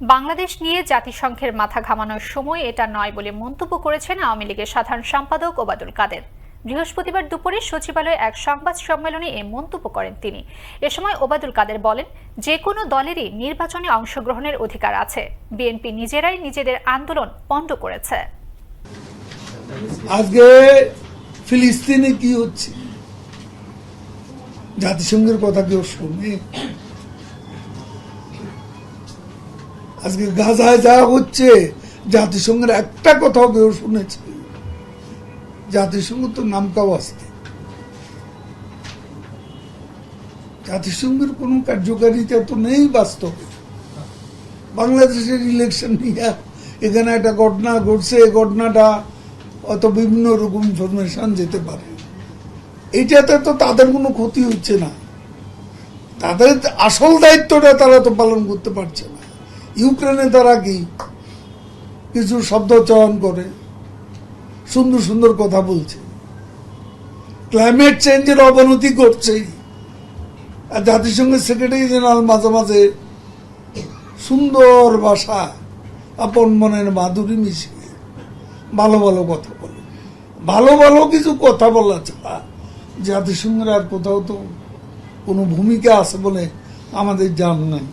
বাংলাদেশ নিয়ে জাতিসংঘের মাথা ঘামানোর সময় এটা নয় বলে মন্তব্য করেছেন আওয়ামী লীগের সাধারণ সম্পাদক ওবাদুল কাদের। বৃহস্পতিবার দুপুরে সচিবালয়ে এক সংবাদ সম্মেলনে এই মন্তব্য করেন তিনি। এ সময় ওবায়দুল কাদের বলেন, যে কোনো দলেরই নির্বাচনে অংশগ্রহণের অধিকার আছে। বিএনপি নিজেরাই নিজেদের আন্দোলন পণ্ড করেছে। আজকে ফিলিস্তিনে কি হচ্ছে? জাতিসংঘের কথা কেউ শুনে? আজকে গাজায় যা হচ্ছে, জাতিসংঘের একটা কথাও কেউ শুনেছে। জাতিসংঘ তো নামকাও আসতে। জাতিসংঘের কোনো কার্যকারিতা তো নেই বাস্তবে। বাংলাদেশের ইলেকশন নিয়ে এখানে একটা ঘটনা ঘটছে, এই ঘটনাটা অত বিভিন্ন রকম ইনফরমেশন যেতে পারে। এইটাতে তো তাদের কোনো ক্ষতি হচ্ছে না। তাদের আসল দায়িত্বটা তারা তো পালন করতে পারছে না। ইউক্রেনে তারা কি কিছু শব্দ চয়ন করে? সুন্দর সুন্দর কথা বলছে। ক্লাইমেট চেঞ্জের অবনতি করছেই আর জাতিসংঘের সেক্রেটারি জেনারেল মাঝে মাঝে সুন্দর ভাষা আপন মনের মাধুরী মিশিয়ে ভালো ভালো কথা বলে। ভালো ভালো কিছু কথা বলা ছাড়া জাতিসংঘের আর কোথাও তো কোনো ভূমিকা আছে বলে আমাদের জান নাই।